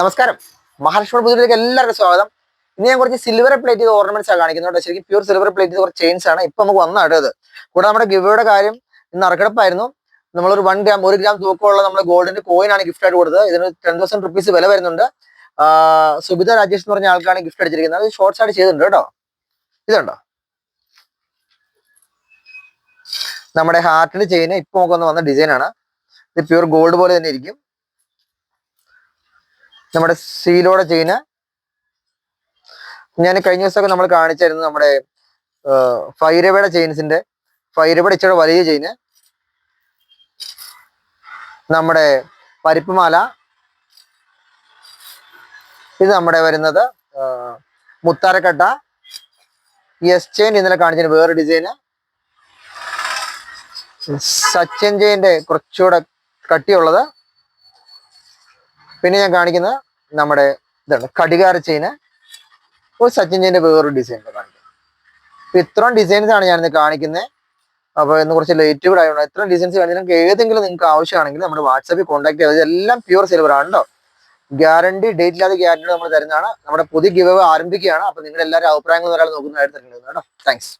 നമസ്കാരം. മഹാലക്ഷ്മി പുതിയിലേക്ക് എല്ലാവർക്കും സ്വാഗതം. ഇന്ന് ഞാൻ കുറച്ച് സിൽവർ പ്ലേറ്റ് ഓർണമെന്റ്സ് ആണ് കാണിക്കുന്നത് ശരിക്കും പ്യൂർ സിൽവർ പ്ലേറ്റ് കുറച്ച് ചെയിൻസ് ആണ്. ഇപ്പൊ നമുക്ക് വന്ന ഇത്. കൂടെ നമ്മുടെ ഗിവയുടെ കാര്യം ഇന്ന് അറക്കടപ്പായിരുന്നു. നമ്മളൊരു വൺ ഗ്രാം ഒരു ഗ്രാം തൂക്കമുള്ള നമ്മുടെ ഗോൾഡിന്റെ കോയിൻ ആണ് ഗിഫ്റ്റ് ആയിട്ട് കൊടുത്തത്. ഇതിന് ടെൻ തൗസൻഡ് റുപ്പീസ് വില വരുന്നുണ്ട്. സുബിത രാജേഷ് എന്ന് പറഞ്ഞ ആൾക്കാണ് ഗിഫ്റ്റ് അടിച്ചിരിക്കുന്നത്. അത് ഷോർട്സ് ആയിട്ട് ചെയ്തിട്ടുണ്ട് കേട്ടോ. ഇതുണ്ടോ? നമ്മുടെ ഹാർട്ടിന്റെ ചെയിന് ഇപ്പൊ നമുക്ക് വന്ന് ആണ്. ഇത് പ്യൂർ ഗോൾഡ് പോലെ തന്നെ ഇരിക്കും. നമ്മുടെ സീലോടെ ചെയ്യുന്ന ഞാൻ കഴിഞ്ഞ ദിവസമൊക്കെ നമ്മൾ കാണിച്ചായിരുന്നു നമ്മുടെ ഫൈരവയുടെ ചെയിൻസിന്റെ ഫൈരവയുടെ ഇച്ചിരി വലിയ ചെയിന്. നമ്മുടെ പരിപ്പുമാല. ഇത് നമ്മുടെ വരുന്നത് മുത്താരക്കട്ട. എസ് ചെയിൻ ഇന്നലെ കാണിച്ചതിന് വേറെ ഡിസൈന് സച്ചിൻ ചെയിന്റെ കുറച്ചുകൂടെ കട്ടിയുള്ളത്. പിന്നെ ഞാൻ കാണിക്കുന്നത് നമ്മുടെ ഇതാണ് കടികാര ചെയിന്. ഒരു സച്ചിൻ ചെയിന്റെ വേറൊരു ഡിസൈൻ കാണിക്കുന്നത് അപ്പൊ ഇത്രയും ഡിസൈൻസ് ആണ് ഞാനിന്ന് കാണിക്കുന്നത്. അപ്പൊ ഇന്ന് കുറച്ച് ലേറ്റ് കൂടെ ആയതുകൊണ്ട് ഇത്രയും ഡിസൈൻസ് നിങ്ങൾക്ക് ഏതെങ്കിലും നിങ്ങൾക്ക് ആവശ്യമാണെങ്കിൽ നമ്മുടെ വാട്സാപ്പിൽ കോൺടാക്ട് ചെയ്യുക എല്ലാം പ്യുവർ സിൽവർ ആണ് കേട്ടോ ഗ്യാരണ്ടി ഡേറ്റ് ഇല്ലാതെ ഗ്യാരണ്ടി നമ്മൾ തരുന്നതാണ്. നമ്മുടെ പുതിയ ഗിവ് ആരംഭിക്കുകയാണ്. അപ്പൊ നിങ്ങളുടെ എല്ലാവരും അഭിപ്രായങ്ങൾ ഒരാൾ നോക്കുന്നതായിട്ട് തരുന്നത് കേട്ടോ. താങ്ക്സ്